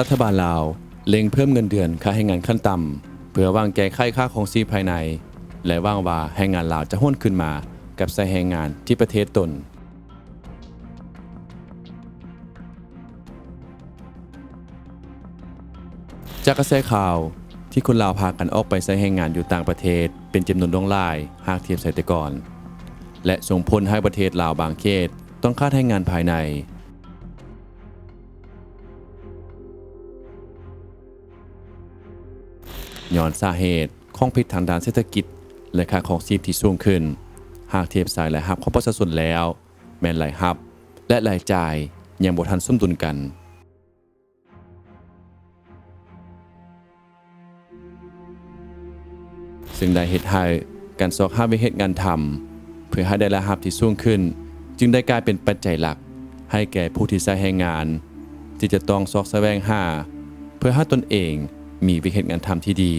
รัฐบาลลาวเล็งเพิ่มเงินเดือนค่าให้งานขั้นต่ำเพื่อวางแก้ไขค่าของซีภายใน และว่างว่าแรงงานลาวจะห้นขึ้นมากับใส่แรงงานที่ประเทศตน จากกระแสข่าวที่คนลาวพากันออกไปใช้แรงงานอยู่ต่างประเทศ เป็นจำนวนดงลายหากเทียบใส่แต่ก่อน และส่งผลให้ประเทศลาวบางเขตต้องค่าแรงงานภายใน ย้อนสาเหตุของพิษทางด้านเศรษฐกิจ และค่าของชีพที่สูงขึ้น หากเทียบสายรายรับของประชาชนแล้ว แม้นรายรับ และรายจ่ายยังบ่ทันสมดุลกันซึ่งได้เหตุให้การสอกหาวิเหตุงานทำเพื่อให้ได้รายรับที่สูงขึ้น จึงได้กลายเป็นปัจจัยหลัก ให้แก่ผู้ที่ใช้แรงงาน ที่จะต้องซอกแสวงหา เพื่อให้ตนเอง มีวิเหตุงานทำที่ดี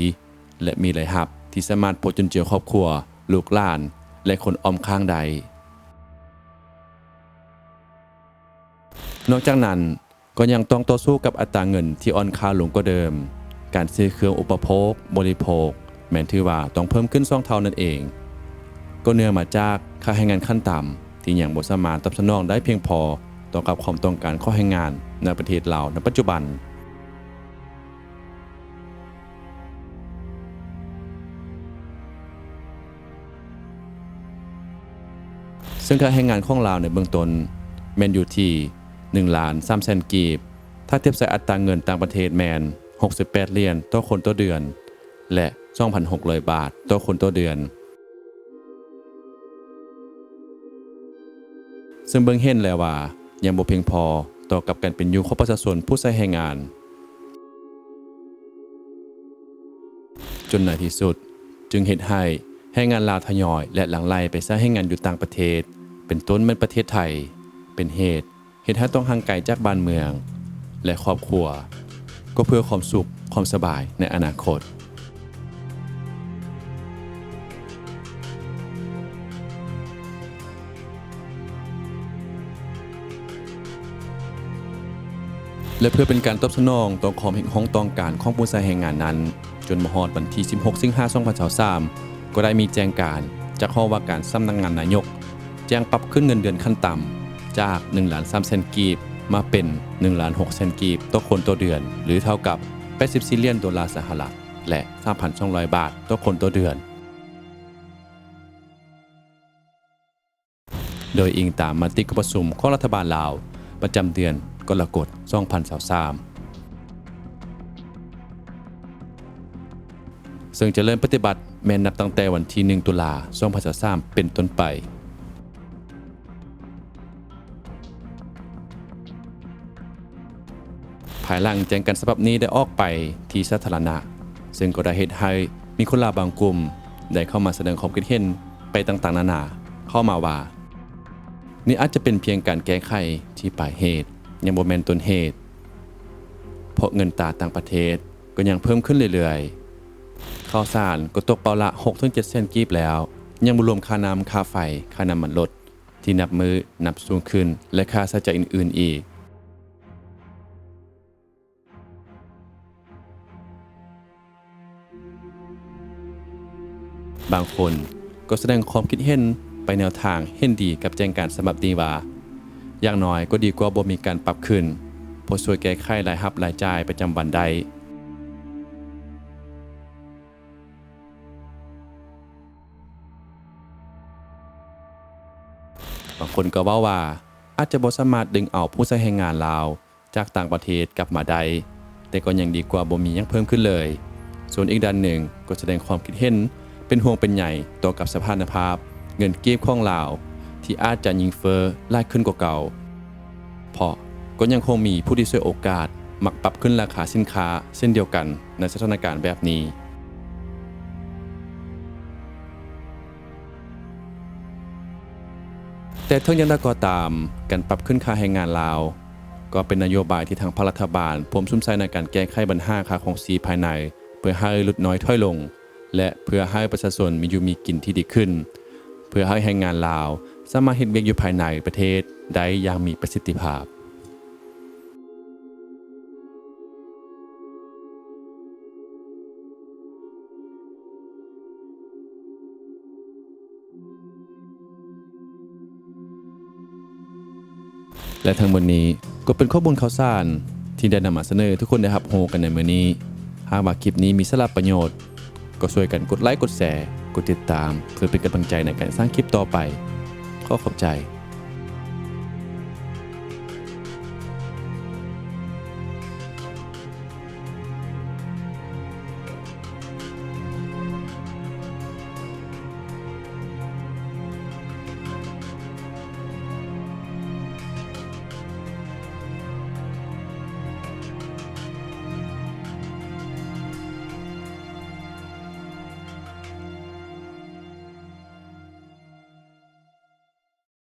และมีรายรับที่สามารถพอจนเจือครอบครัว ลูกหลาน และคนออมข้างใด นอกจากนั้นก็ยังต้องต่อสู้กับอัตราเงินที่อ่อนค่าลงกว่าเดิม การซื้อเครื่องอุปโภค บริโภค แม้นถือว่าต้องเพิ่มขึ้นสองเท่านั่นเอง ก็เนื่องมาจากค่าแรงงานขั้นต่ำที่ยังบ่สามารถตอบสนองได้เพียงพอต่อกับความต้องการขอแรงงานในประเทศลาในปัจจุบัน ซึ่งค่าแรงงานของลาวในเบื้องต้นแมนอยู่ที่1ล้าน3แสนกีบ ถ้าเทียบใส่อัตราเงินต่างประเทศแมน 68เหรียญต่อคนต่อเดือน และ2,600 บาทต่อคนต่อเดือน ซึ่งเบื้องเห็นแล้วว่ายังบ่เพียงพอต่อกับการเป็นอยู่ของประชาชนผู้ใช้แรงงาน จนในที่สุดจึงเห็นให้ แรงงานลาวทยอยและหลังไล่ไปซะใช้งงานอยู่ต่างประเทศ เป็นต้นแม่นประเทศไทย เป็นเหตุเหตุให้ต้องห่างไกลจากบ้านเมือง และครอบครัว ก็เพื่อความสุขความสบายในอนาคตและเพื่อเป็นการตอบสนองต่อความเห็นของต้องการของผู้ใช้แรงงานนั้น จนมหอดวันที่ 16 สิงหาคม 2023 ก็ได้มีแจ้งการจากข้อว่าการสำนักงงานนายก แจ้งปรับขึ้นเงินเดือนขั้นต่ำจาก1ล้าน3แสนกีบมาเป็น1ล้าน6แสนกีบต่อคนต่อเดือน หรือเท่ากับ 84เหรียญดอลลาร์สหรัฐและ 3,200 บาทต่อคนต่อเดือน โดยอิงตามมติกประชุมของรัฐบาลลาว ประจำเดือนกรกฎ2023ซึ่งจะเริ่มปฏิบัติ แม้นับตั้งแต่วันที่ 1 ตุลา2023เป็นต้นไปภายหลังแจ้งการฉบับนี้ได้ออกไปที่สาธารณะ ซึ่งก็ได้เหตุให้มีคนลาบางกลุ่ม ได้เข้ามาแสดงความคิดเห็นไปต่างๆ นานาเข้ามาว่า นี่อาจจะเป็นเพียงการแก้ไขที่ปลายเหตุ ยังบ่แมนต้นเหตุ เพราะเงินตราต่างประเทศก็ยังเพิ่มขึ้นเรื่อยๆ ข้าวสารก็ตกเปาละ6-7เซนกีบแล้ว ยังบ่รวมค่าน้ำค่าไฟ ค่าน้ำมันลด ที่นับมือนับสูงขึ้น และค่าใช้จ่ายอื่น ๆ อีกบางคนก็แสดงความคิดเห็นไปแนวทางเห็นดีกับแจ้งการสำหรับดีว่า อย่างน้อยก็ดีกว่าบ่มีการปรับขึ้นพอช่วยแก้ไขรายรับรายจ่ายประจำวันได้ คนก็ว่าว่า อาจจะบ่สามารถดึงเอาผู้ใช้แรงงานลาว จากต่างประเทศกลับมาได้แต่ก็ยังดีกว่าบ่มียังเพิ่มขึ้นเลย ส่วนอีกด้านหนึ่งก็แสดงความคิดเห็น เป็นห่วงเป็นใหญ่ต่อกับสภาพภาพ เงินเก็บของลาว ที่อาจจะยิงเฟอ้อลายขึ้นกว่าเก่า เพราะก็ยังคงมีผู้ที่ช่วยโอกาสมักปรับขึ้นราคาสินค้าเช่นเดียวกันในสถานการณ์แบบนี้ แต่ทั้งยังไดก็ตามการปรับขึ้นค่าแรงงานลาว ก็เป็นนโยบายที่ทางภาครัฐบาลผมซุ่มใส่ในการแก้ไขปัญหาค่าของซีภายใน เพื่อให้ลดน้อยถ้อยลง และเพื่อให้ประชาชนมีอยู่มีกินที่ดีขึ้น เพื่อให้แรงงานลาว สามารถเห็นเวียกอยู่ภายในประเทศได้อย่างมีประสิทธิภาพ และทั้งหมดนี้ก็เป็นข้อมูลข่าวสารที่ได้นำมาเสนอทุกคนได้รับโฮกันในมือนี้ หากว่าคลิปนี้มีสาระประโยชน์ ก็ช่วยกันกดไลค์กดแชร์กดติดตาม เพื่อเป็นกำลังใจในการสร้างคลิปต่อไป ขอขอบใจ